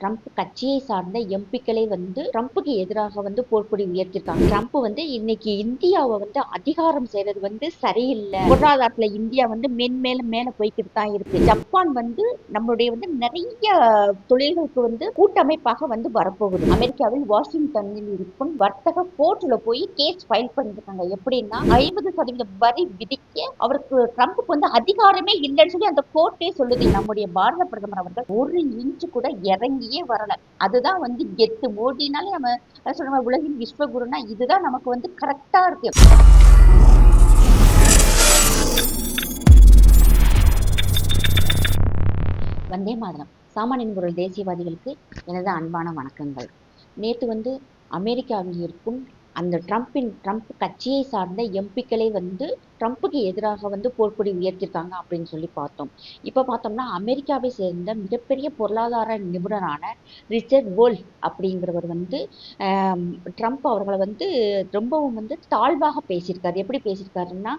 Trump கட்சியை சார்ந்த எம்பிக்களை வந்து ட்ரம்ப்புக்கு எதிராக வந்து போர்க்கொடி உயர்த்திருக்காங்க. ட்ரம்ப் வந்து இன்னைக்கு இந்தியாவை வந்து அதிகாரம் செய்யறது வந்து சரியில்லை. பொருளாதாரத்துல இந்தியா வந்து மென்மேல மேல போய்கிட்டு தான் இருக்கு. ஜப்பான் வந்து நம்மளுடைய வந்து நிறைய தொழில்களுக்கு வந்து கூட்டமைப்பாக வந்து வரப்போகுது. அமெரிக்காவில் வாஷிங்டனில் இருக்கும் வர்த்தக கோர்ட்ல போய் கேஸ் ஃபைல் பண்ணிருக்காங்க. எப்படின்னா ஐம்பது சதவீத வரி விதிக்க அவருக்கு ட்ரம்ப்புக்கு வந்து அதிகாரமே இல்லைன்னு சொல்லி அந்த கோர்ட்டே சொல்லுது. நம்முடைய பாரத பிரதமர் அவர்கள் ஒரு இன்ச்சு கூட இறங்கி இறங்கியே வரல. அதுதான் வந்து கெத்து. மோடினாலே நம்ம அதான் சொல்றோம் உலகின் விஸ்வகுருனா இதுதான் நமக்கு வந்து கரெக்டா இருக்கு. வந்தே மாதரம். சாமானியன் குரல் தேசியவாதிகளுக்கு எனது அன்பான வணக்கங்கள். நேற்று வந்து அமெரிக்காவில் இருக்கும் அந்த ட்ரம்ப்பின் ட்ரம்ப் கட்சியை சார்ந்த எம்பிக்களே வந்து ட்ரம்ப்புக்கு எதிராக வந்து போர்க்கொடி உயர்த்திருக்காங்க அப்படின்னு சொல்லி பார்த்தோம். இப்போ பார்த்தோம்னா அமெரிக்காவை சேர்ந்த மிகப்பெரிய பொருளாதார நிபுணரான ரிச்சர்ட் வோல்ஃப் அப்படிங்கிறவர் வந்து ட்ரம்ப் அவர்களை வந்து ரொம்பவும் வந்து தாழ்வாக பேசியிருக்காரு. எப்படி பேசியிருக்காருன்னா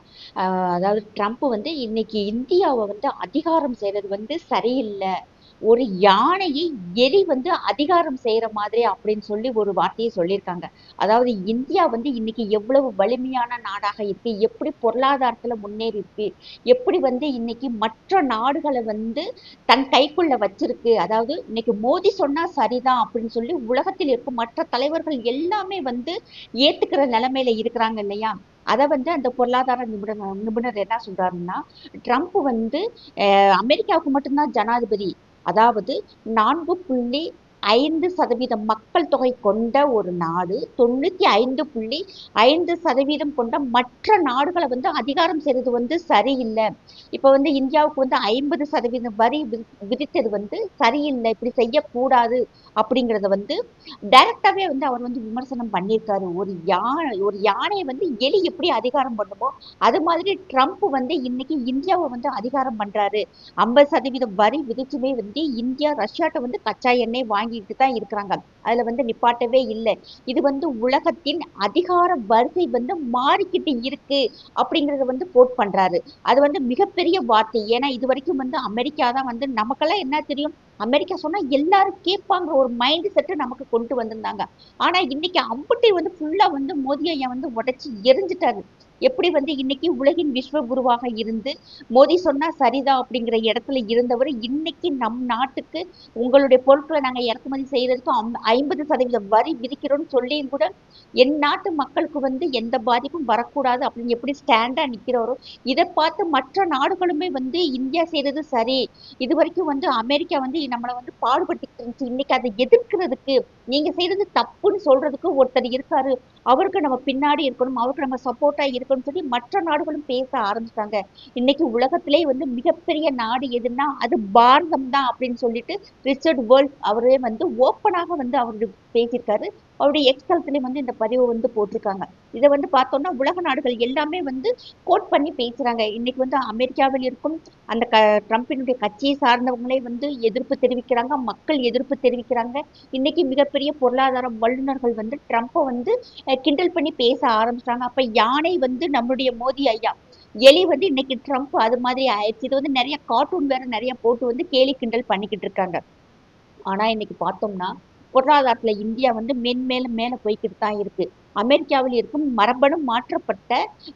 அதாவது ட்ரம்ப் வந்து இன்னைக்கு இந்தியாவை வந்து அதிகாரம் செய்கிறது வந்து சரியில்லை. ஒரு யானையை எலி வந்து அதிகாரம் செய்கிற மாதிரி அப்படின்னு சொல்லி ஒரு வார்த்தையை சொல்லியிருக்காங்க. அதாவது இந்தியா வந்து இன்னைக்கு எவ்வளவு வலிமையான நாடாக இருக்கு எப்படி பொருளாதாரத்தில் முன்னேறி இருக்கு எப்படி வந்து இன்னைக்கு மற்ற நாடுகளை வந்து தன் கைக்குள்ள வச்சிருக்கு. அதாவது இன்னைக்கு மோடி சொன்னா சரிதான் அப்படின்னு சொல்லி உலகத்தில் இருக்கும் மற்ற தலைவர்கள் எல்லாமே வந்து ஏத்துக்கிற நிலைமையில இருக்கிறாங்க இல்லையா? அதை வந்து அந்த பொருளாதார நிபுணர் நிபுணர் என்ன சொல்றாருன்னா ட்ரம்ப் வந்து அமெரிக்காவுக்கு மட்டும்தான் ஜனாதிபதி. அதாவது நான்கு புள்ளி ஐந்து சதவீதம் மக்கள் தொகை கொண்ட ஒரு நாடு தொண்ணூத்தி ஐந்து புள்ளி ஐந்து சதவீதம் கொண்ட மற்ற நாடுகளை வந்து அதிகாரம் செய்யறது வந்து சரியில்லை. இப்ப வந்து இந்தியாவுக்கு வந்து ஐம்பது சதவீதம் வரி விதித்தது வந்து சரியில்லை. இப்படி செய்யக்கூடாது. அப்படிங்கிறத வந்து டைரக்டாகவே வந்து அவர் வந்து விமர்சனம் பண்ணியிருக்காரு. ஒரு யானை ஒரு யானையை வந்து எலி எப்படி அதிகாரம் பண்ணுமோ அது மாதிரி ட்ரம்ப் வந்து இன்னைக்கு இந்தியாவை வந்து அதிகாரம் பண்ணுறாரு ஐம்பது சதவீதம் வரி விதிச்சுமே வந்து இந்தியா ரஷ்யாட்ட வந்து கச்சா எண்ணெய் வாங்கிட்டு தான் இருக்கிறாங்க. அதில் வந்து நிப்பாட்டவே இல்லை. இது வந்து உலகத்தின் அதிகார வரிசை வந்து மாறிக்கிட்டு இருக்கு அப்படிங்கிறத வந்து கோட் பண்ணுறாரு அது வந்து மிகப்பெரிய வார்த்தை. ஏன்னா இது வரைக்கும் வந்து அமெரிக்கா தான் வந்து நமக்கெல்லாம் என்ன தெரியும்? அமெரிக்கா சொன்னா எல்லாரும் கேட்பாங்கிற ஒரு மைண்ட் செட்டு நமக்கு கொண்டு வந்திருந்தாங்க. ஆனா இன்னைக்கு அம்புட்டி வந்து ஃபுல்லா வந்து மோதி ஐயா வந்து உடைச்சு எரிஞ்சிட்டாரு. எப்படி வந்து இன்னைக்கு உலகின் விஸ்வகுருவாக இருந்து மோடி சொன்னா சரிதான் அப்படிங்கிற இடத்துல இருந்தவர் இன்னைக்கு நம் நாட்டுக்கு உங்களுடைய பொருட்களை நாங்கள் இறக்குமதி செய்யறதுக்கு ஐம்பது சதவீதம் வரி விதிக்கிறோம்னு சொல்லியும் கூட என் நாட்டு மக்களுக்கு வந்து எந்த பாதிப்பும் வரக்கூடாது அப்படின்னு எப்படி ஸ்டாண்டா நிற்கிறாரோ இதை பார்த்து மற்ற நாடுகளுமே வந்து இந்தியா செய்யறது சரி. இது வரைக்கும் வந்து அமெரிக்கா வந்து நம்மளை வந்து பாடுபட்டு இருந்துச்சு இன்னைக்கு அதை எதிர்க்கிறதுக்கு நீங்க செய்யறது தப்புன்னு சொல்றதுக்கு ஒருத்தர் இருக்காரு. அவருக்கு நம்ம பின்னாடி இருக்கணும் அவருக்கு நம்ம சப்போர்ட்டா இருக்குன்னு சொல்லி மற்ற நாடுகளும் பேச ஆரம்பிச்சிட்டாங்க இன்னைக்கு உலகத்திலே வந்து மிகப்பெரிய நாடு எதுன்னா அது பாரதம் தான் அப்படின்னு சொல்லிட்டு ரிச்சர்ட் வேர்ல்ட் அவரே வந்து ஓப்பனாக வந்து அவரு பேசியிருக்காரு. அவருடைய எக்ஸ்தலத்திலே வந்து இந்த பதிவை வந்து போட்டிருக்காங்க. இதை வந்து பார்த்தோம்னா உலக நாடுகள் எல்லாமே வந்து கோட் பண்ணி பேசுகிறாங்க இன்னைக்கு வந்து அமெரிக்காவில் இருக்கும் அந்த க ட்ரம்பினுடைய கட்சியை சார்ந்தவங்களே வந்து எதிர்ப்பு தெரிவிக்கிறாங்க. மக்கள் எதிர்ப்பு தெரிவிக்கிறாங்க. இன்னைக்கு மிகப்பெரிய பொருளாதார வல்லுநர்கள் வந்து ட்ரம்ப்பை வந்து கிண்டல் பண்ணி பேச ஆரம்பிச்சிட்டாங்க. அப்போ யானை வந்து நம்மளுடைய மோடி ஐயா எலி வந்து இன்னைக்கு ட்ரம்ப் அது மாதிரி ஆயிடுச்சு. இது வந்து நிறைய கார்ட்டூன் வேற நிறைய போட்டு வந்து கேலி கிண்டல் பண்ணிக்கிட்டு இருக்காங்க. ஆனா இன்னைக்கு பார்த்தோம்னா பொருளாதாரத்துல இந்தியா வந்து மென்மேலும் மேல போய்கிட்டு தான் இருக்கு. அமெரிக்காவில் இருக்கும் மரபணு மாற்றப்பட்ட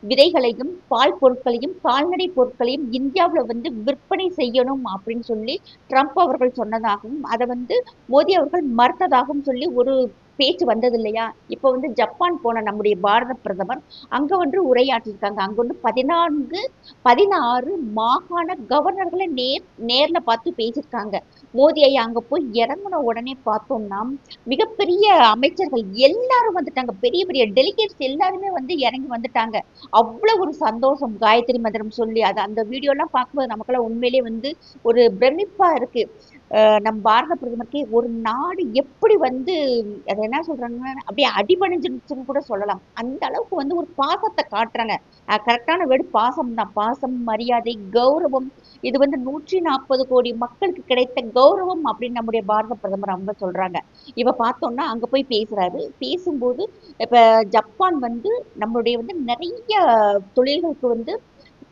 விதைகளையும் பால் பொருட்களையும் கால்நடை பொருட்களையும் இந்தியாவில் வந்து விற்பனை செய்யணும் அப்படின்னு சொல்லி ட்ரம்ப் அவர்கள் சொன்னதாகவும் அதை வந்து மோடி அவர்கள் மறுத்ததாகவும் சொல்லி ஒரு பேச்சு வந்தது இல்லையா? இப்போ வந்து ஜப்பான் போன நம்முடைய பாரத பிரதமர் அங்கே வந்து உரையாற்றிருக்காங்க அங்கே வந்து பதினான்கு பதினாறு மாகாண கவர்னர்களை நேர் நேரில் பார்த்து பேசியிருக்காங்க. மோடி ஐயா அங்க போய் இறங்கின உடனே பார்த்தோம்னா மிகப்பெரிய அமைச்சர்கள் எல்லாரும் வந்துட்டாங்க. பெரிய பெரிய டெலிகேட்ஸ் எல்லாருமே வந்து இறங்கி வந்துட்டாங்க. அவ்வளவு ஒரு சந்தோஷம் காயத்ரி மந்திரம் சொல்லி அது அந்த வீடியோ எல்லாம் பார்க்கும்போது நமக்கெல்லாம் உண்மையிலேயே வந்து ஒரு பிரமிப்பா இருக்கு. நம் பாரத பிரதமருக்கு ஒரு நாடு எப்படி வந்து அதை என்ன சொல்றாங்கன்னா அப்படியே அடிபணிஞ்சிருச்சுன்னு கூட சொல்லலாம். அந்த அளவுக்கு வந்து ஒரு பாசத்தை காட்டுறாங்க. கரெக்டான வேர்டு பாசம் தான். பாசம் மரியாதை கௌரவம். இது வந்து நூற்றி நாற்பது கோடி மக்களுக்கு கிடைத்த கௌரவம் அப்படின்னு நம்முடைய பாரத பிரதமர் அவங்க சொல்றாங்க. இப்போ பார்த்தோம்னா அங்க போய் பேசுறாரு. பேசும்போது இப்ப ஜப்பான் வந்து நம்மளுடைய வந்து நிறைய தொழில்களுக்கு வந்து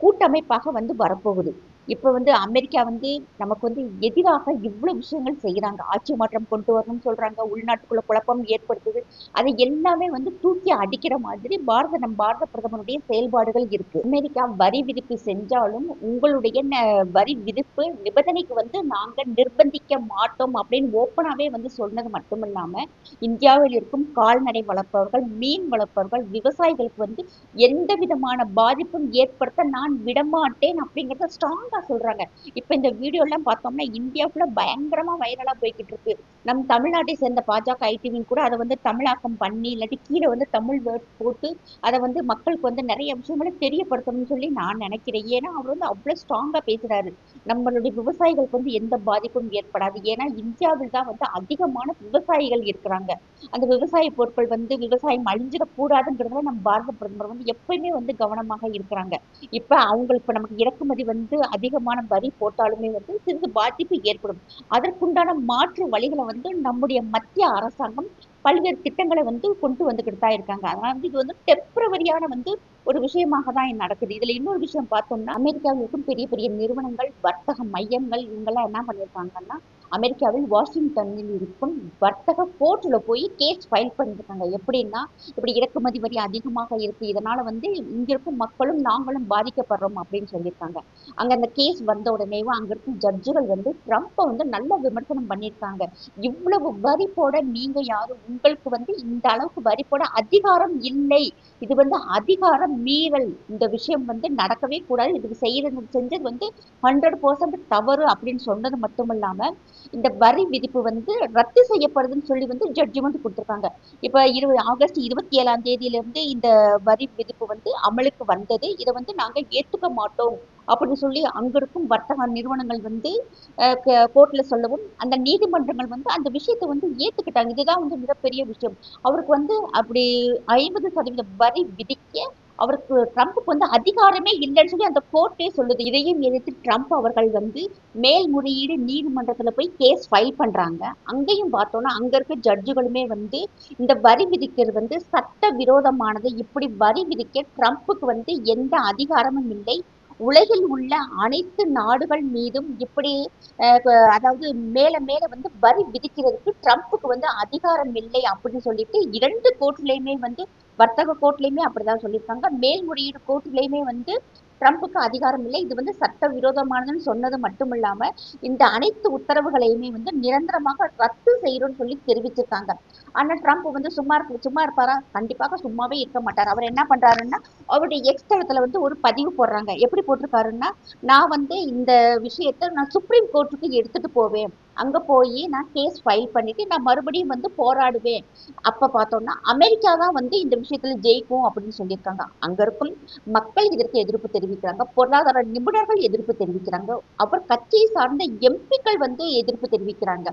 கூட்டமைப்பாக வந்து வரப்போகுது. இப்போ வந்து அமெரிக்கா வந்து நமக்கு வந்து எதிராக இவ்வளவு விஷயங்கள் செய்யறாங்க ஆட்சி மாற்றம் கொண்டு வரணும்னு சொல்றாங்க. உள்நாட்டுக்குள்ள குழப்பம் ஏற்படுத்துது. அதை எல்லாமே வந்து தூக்கி அடிக்கிற மாதிரி பாரத நம் பாரத பிரதமருடைய செயல்பாடுகள் இருக்கு. அமெரிக்கா வரி விதிப்பு செஞ்சாலும் உங்களுடைய ந- வரி விதிப்பு நிபந்தனைக்கு வந்து நாங்கள் நிர்பந்திக்க மாட்டோம் அப்படின்னு ஓப்பனாகவே வந்து சொன்னது மட்டும் இல்லாம இந்தியாவில் இருக்கும் கால்நடை வளர்ப்பவர்கள் மீன் வளர்ப்பவர்கள் விவசாயிகளுக்கு வந்து எந்த விதமான பாதிப்பும் ஏற்படுத்த நான் விடமாட்டேன் அப்படிங்கறத ஸ்ட்ராங்கா சொல்றாங்க. இப்ப இந்த வீடியோ எல்லாம் பார்த்தோம்னா இந்தியாவுக்குள்ள பயங்கரமா வைரலா போய்கிட்டு இருக்கு. நம் தமிழ்நாட்டை சேர்ந்த பாஜக ஐடிவின் கூட அதை வந்து தமிழாக்கம் பண்ணி இல்லாட்டி கீழே வந்து தமிழ் வேர்ட்ஸ் போட்டு அதை வந்து மக்களுக்கு வந்து நிறைய விஷயங்களை தெரியப்படுத்தணும்னு சொல்லி நான் நினைக்கிறேன். ஏன்னா அவர் வந்து அவ்வளவு ஸ்ட்ராங்கா பேசுறாரு. நம்மளுடைய விவசாயிகளுக்கு வந்து எந்த பாதிப்பும் ஏற்படாது. ஏன்னா இந்தியாவில் தான் வந்து அதிகமான விவசாயிகள் இருக்கிறாங்க. அந்த விவசாய பொருட்கள் வந்து விவசாயம் அழிஞ்சிடக்கூடாதுங்கிறதுல நம்ம பாரத பிரதமர் வந்து எப்பயுமே வந்து கவனமாக இருக்கிறாங்க. இப்ப அவங்களுக்கு நமக்கு இறக்குமதி வந்து அதிகமான வரி போட்டாலுமே வந்து சிறிது பாதிப்பு ஏற்படும். அதற்குண்டான மாற்று வழிகளை வந்து நம்முடைய மத்திய அரசாங்கம் பல்வேறு திட்டங்களை வந்து கொண்டு வந்துக்கிட்டு தான் இருக்காங்க. அதனால வந்து இது வந்து டெம்பரவரியான வந்து ஒரு விஷயமாக தான் நடக்குது. இதுல இன்னொரு விஷயம் பார்த்தோம்னா அமெரிக்காவில் இருக்கும் பெரிய பெரிய நிறுவனங்கள் வர்த்தக மையங்கள் இவங்கெல்லாம் என்ன பண்ணியிருக்காங்கன்னா அமெரிக்காவில் வாஷிங்டனில் இருக்கும் வர்த்தக கோர்ட்டில் போய் கேஸ் ஃபைல் பண்ணியிருக்காங்க. எப்படின்னா இப்படி இறக்குமதி வரி அதிகமாக இருக்கு. இதனால வந்து இங்க இருக்கும் மக்களும் நாங்களும் பாதிக்கப்படுறோம் அப்படின்னு சொல்லியிருக்காங்க. அங்க அந்த கேஸ் வந்த உடனேவும் அங்கே இருக்கும் ஜட்ஜுகள் வந்து ட்ரம்ப்பை வந்து நல்ல விமர்சனம் பண்ணியிருக்காங்க. இவ்வளவு வரி போட நீங்கள் யாரும் உங்களுக்கு வந்து இந்த அளவுக்கு வரி போட அதிகாரம் இல்லை. இது வந்து அதிகாரம் மீறல். இந்த விஷயம் வந்து நடக்கவே கூடாது. இதுக்கு செய்யறது செஞ்சது வந்து ஹண்ட்ரட் பர்சன்ட் தவறு அப்படின்னு சொன்னது மட்டும் இல்லாம இந்த வரி விதிப்பு வந்து ரத்து செய்யப்படுதுன்னு சொல்லி வந்து ஜட்ஜ்மெண்ட் கொடுத்துருக்காங்க. இப்ப இருபது ஆகஸ்ட் இருபத்தி ஏழாம் தேதியில இருந்து இந்த வரி விதிப்பு வந்து அமலுக்கு வந்தது. இதை வந்து நாங்க ஏத்துக்க மாட்டோம் அப்படின்னு சொல்லி அங்கிருக்கும் வர்த்தக நிறுவனங்கள் வந்து கோர்ட்ல சொல்லவும் அந்த நீதிமன்றங்கள் வந்து அந்த விஷயத்தை வந்து ஏத்துக்கிட்டாங்க. இதுதான் வந்து மிகப்பெரிய விஷயம். அவருக்கு வந்து அப்படி ஐம்பது சதவீத வரி விதிக்க அவருக்கு ட்ரம்ப்புக்கு வந்து அதிகாரமே இல்லைன்னு சொல்லி அந்த கோர்ட்டே சொல்லுது. இதையும் எதிர்த்து ட்ரம்ப் அவர்கள் வந்து மேல்முறையீடு நீதிமன்றத்தில் போய் கேஸ் ஃபைல் பண்ணுறாங்க அங்கேயும் பார்த்தோன்னா அங்கே இருக்க ஜட்ஜுகளுமே வந்து இந்த வரி விதிக்கிறது வந்து சட்ட விரோதமானது இப்படி வரி விதிக்க ட்ரம்ப்புக்கு வந்து எந்த அதிகாரமும் இல்லை. உலகில் உள்ள அனைத்து நாடுகள் மீதும் இப்படி அதாவது மேல மேல வந்து வரி விதிக்கிறதுக்கு ட்ரம்ப்புக்கு வந்து அதிகாரம் இல்லை அப்படின்னு சொல்லிட்டு இரண்டு கோர்ட்லயுமே வந்து வர்த்தக கோர்ட்லயுமே அப்படிதான் சொல்லியிருக்காங்க. மேல்முறையீடு கோர்ட்லயுமே வந்து ட்ரம்ப்புக்கு அதிகாரம் இல்லை. இது வந்து சட்ட விரோதமானதுன்னு சொன்னது மட்டும் இல்லாம இந்த அனைத்து உத்தரவுகளையுமே வந்து நிரந்தரமாக ரத்து செய்யணும்னு சொல்லி தெரிவிச்சிருக்காங்க. ஆனா ட்ரம்ப் வந்து சும்மா இருக்க சும்மா இருப்பாரா? கண்டிப்பாக சும்மாவே இருக்க மாட்டார். அவர் என்ன பண்றாருன்னா அவருடைய எக்ஸ் தளத்துல வந்து ஒரு பதிவு போடுறாங்க. எப்படி போட்டிருக்காருன்னா நான் வந்து இந்த விஷயத்த நான் சுப்ரீம் கோர்ட்டுக்கு எடுத்துட்டு போவேன். அங்க போய் நான் கேஸ் ஃபைல் பண்ணிட்டு நான் மறுபடியும் வந்து போராடுவேன். அப்ப பார்த்தோம்னா அமெரிக்கா தான் வந்து இந்த விஷயத்துல ஜெயிக்கும் அப்படின்னு சொல்லியிருக்காங்க. அங்க இருக்கும் மக்கள் இதற்கு எதிர்ப்பு தெரிவிக்கிறாங்க. பொருளாதார நிபுணர்கள் எதிர்ப்பு தெரிவிக்கிறாங்க. அவர் கட்சியை சார்ந்த எம்பிக்கள் வந்து எதிர்ப்பு தெரிவிக்கிறாங்க.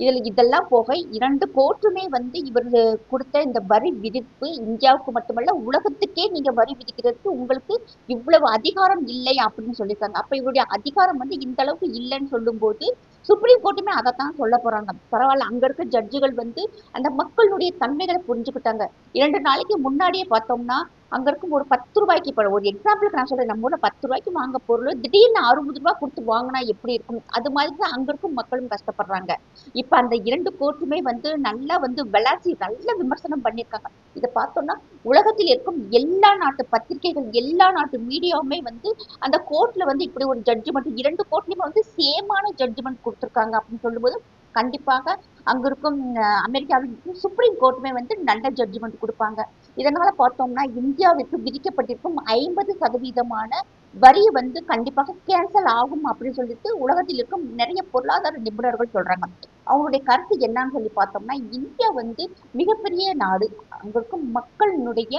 இதில் இதெல்லாம் போக இரண்டு கோர்ட்டுமே வந்து இவர் கொடுத்த இந்த வரி விதிப்பு இந்தியாவுக்கு மட்டுமல்ல உலகத்துக்கே நீங்க வரி விதிக்கிறதுக்கு உங்களுக்கு இவ்வளவு அதிகாரம் இல்லை அப்படின்னு சொல்லியிருக்காங்க. அப்ப இவருடைய அதிகாரம் வந்து இந்த அளவுக்கு இல்லைன்னு சொல்லும்போது சுப்ரீம் கோர்ட்டுமே அதை தான் சொல்ல போகிறாங்க பரவாயில்ல அங்கே இருக்க ஜட்ஜுகள் வந்து அந்த மக்களுடைய தன்மைகளை புரிஞ்சுக்கிட்டாங்க. இரண்டு நாளைக்கு முன்னாடியே பார்த்தோம்னா அங்கே இருக்கும் ஒரு பத்து ரூபாய்க்கு இப்போ ஒரு எக்ஸாம்பிளுக்கு நான் சொல்கிறேன் நம்ம ஊரில் பத்து ரூபாய்க்கு வாங்க பொருள் திடீர்னு அறுபது ரூபா கொடுத்து வாங்கினா எப்படி இருக்கும்? அது மாதிரி தான் அங்கே இருக்கும் மக்களும் கஷ்டப்படுறாங்க. இப்போ அந்த இரண்டு கோர்ட்டுமே வந்து நல்லா வந்து விளாசி நல்ல விமர்சனம் பண்ணியிருக்காங்க. இதை பார்த்தோம்னா உலகத்தில் இருக்கும் எல்லா நாட்டு பத்திரிகைகள் எல்லா நாட்டு மீடியாவுமே வந்து அந்த கோர்ட்டில் வந்து இப்படி ஒரு ஜட்ஜ்மெண்ட் இரண்டு கோர்ட்லேயுமே வந்து சேமான ஜட்ஜ்மெண்ட் கொடுத்துருக்காங்க அப்படின்னு சொல்லும்போது கண்டிப்பாக அங்க இருக்கும் அமெரிக்காவின் அமெரிக்காவில் இருக்கும் சுப்ரீம் கோர்ட்டுமே வந்து நல்ல ஜட்ஜ்மெண்ட் கொடுப்பாங்க. இதனால பார்த்தோம்னா இந்தியாவிற்கு விதிக்கப்பட்டிருக்கும் ஐம்பது சதவீதமான வரி வந்து கண்டிப்பாக கேன்சல் ஆகும் அப்படின்னு சொல்லிட்டு உலகத்தில் இருக்கும் நிறைய பொருளாதார நிபுணர்கள் சொல்றாங்க. அவங்களுடைய கருத்து என்னன்னு சொல்லி பார்த்தோம்னா இந்தியா வந்து மிகப்பெரிய நாடு. அங்க இருக்கும் மக்களினுடைய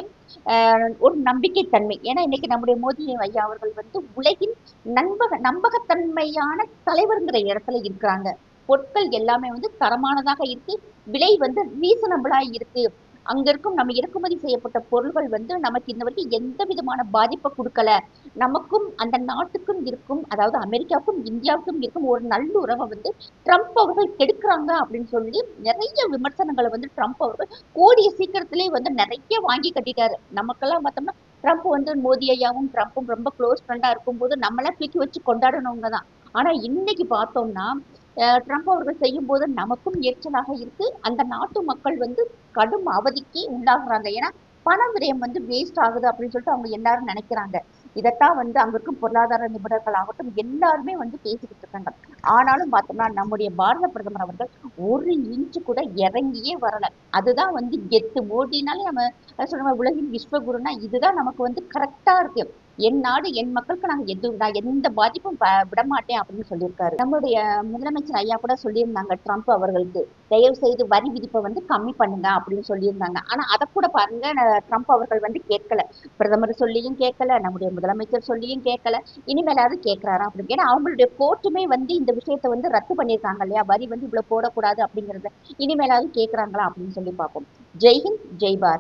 ஆஹ், ஒரு நம்பிக்கைத்தன்மை. ஏன்னா இன்னைக்கு நம்முடைய மோடி ஐயா அவர்கள் வந்து உலகின் நம்பக நம்பகத்தன்மையான தலைவருங்கிற இடத்துல இருக்கிறாங்க. பொருட்கள் எல்லாமே வந்து தரமானதாக இருக்கு. விலை வந்து ரீசனபிளா இருக்கு. அங்க இருக்கும் நம்ம இறக்குமதி செய்யப்பட்ட பொருள்கள் வந்து நமக்கு இந்த வரைக்கும் எந்த விதமான பாதிப்பை கொடுக்கல. நமக்கும் அந்த நாட்டுக்கும் இருக்கும் அதாவது அமெரிக்காவுக்கும் இந்தியாவுக்கும் இருக்கும் ஒரு நல்லுறவை வந்து ட்ரம்ப் அவர்கள் கெடுக்கிறாங்க அப்படின்னு சொல்லி நிறைய விமர்சனங்களை வந்து ட்ரம்ப் அவர்கள் கூடிய சீக்கிரத்திலே வந்து நிறைய வாங்கி கட்டிட்டாரு. நமக்கெல்லாம் பார்த்தோம்னா ட்ரம்ப் வந்து மோதி ஐயாவும் ட்ரம்ப்பும் ரொம்ப க்ளோஸ் ஃப்ரெண்டாக இருக்கும்போது நம்மளாம் தூக்கி வச்சு கொண்டாடணவங்க தான். ஆனால் இன்னைக்கு பார்த்தோம்னா அஹ், ட்ரம்ப் அவர்கள் செய்யும்போது நமக்கும் எரிச்சலாக இருக்கு. அந்த நாட்டு மக்கள் வந்து கடும் அவதிக்கு உண்டாகுறாங்க. ஏன்னா பண விரயம் வந்து வேஸ்ட் ஆகுது அப்படின்னு சொல்லிட்டு அவங்க எல்லாரும் நினைக்கிறாங்க. இதைத்தான் வந்து அங்க இருக்கும் பொருளாதார நிபுணர்கள் ஆகட்டும் எல்லாருமே வந்து பேசிக்கிட்டு இருக்காங்க. ஆனாலும் பார்த்தோம்னா நம்முடைய பாரத பிரதமர் அவர்கள் ஒரு இன்ச்சு கூட இறங்கியே வரல. அதுதான் வந்து கெத்து. மோடினாலே நம்ம சொல்லுவாங்க உலகின் விஸ்வகுருன்னா இதுதான் நமக்கு வந்து கரெக்டா இருக்கு. என் நாடு என் மக்களுக்கு நாங்க எது நான் எந்த பாதிப்பும் ப- விட மாட்டேன் அப்படின்னு சொல்லியிருக்காரு. நம்முடைய முதலமைச்சர் ஐயா கூட சொல்லியிருந்தாங்க ட்ரம்ப் அவர்களுக்கு. தயவு செய்து வரி விதிப்பை வந்து கம்மி பண்ணுங்க அப்படின்னு சொல்லியிருந்தாங்க. ஆனா அதை கூட பாருங்க ட்ரம்ப் அவர்கள் வந்து கேட்கல. பிரதமர் சொல்லியும் கேட்கல நம்முடைய முதலமைச்சர் சொல்லியும் கேட்கல. இனிமேலாவது கேட்கிறாரா அப்படின்னு. ஏன்னா அவங்களுடைய கோர்ட்டுமே வந்து இந்த விஷயத்தை வந்து ரத்து பண்ணியிருக்காங்க இல்லையா? வரி வந்து இவ்வளவு போடக்கூடாது அப்படிங்கறத இனிமேலாவது கேட்கறாங்களா அப்படின்னு சொல்லி பார்ப்போம். ஜெய்ஹிந்த் ஜெய் பாரத்.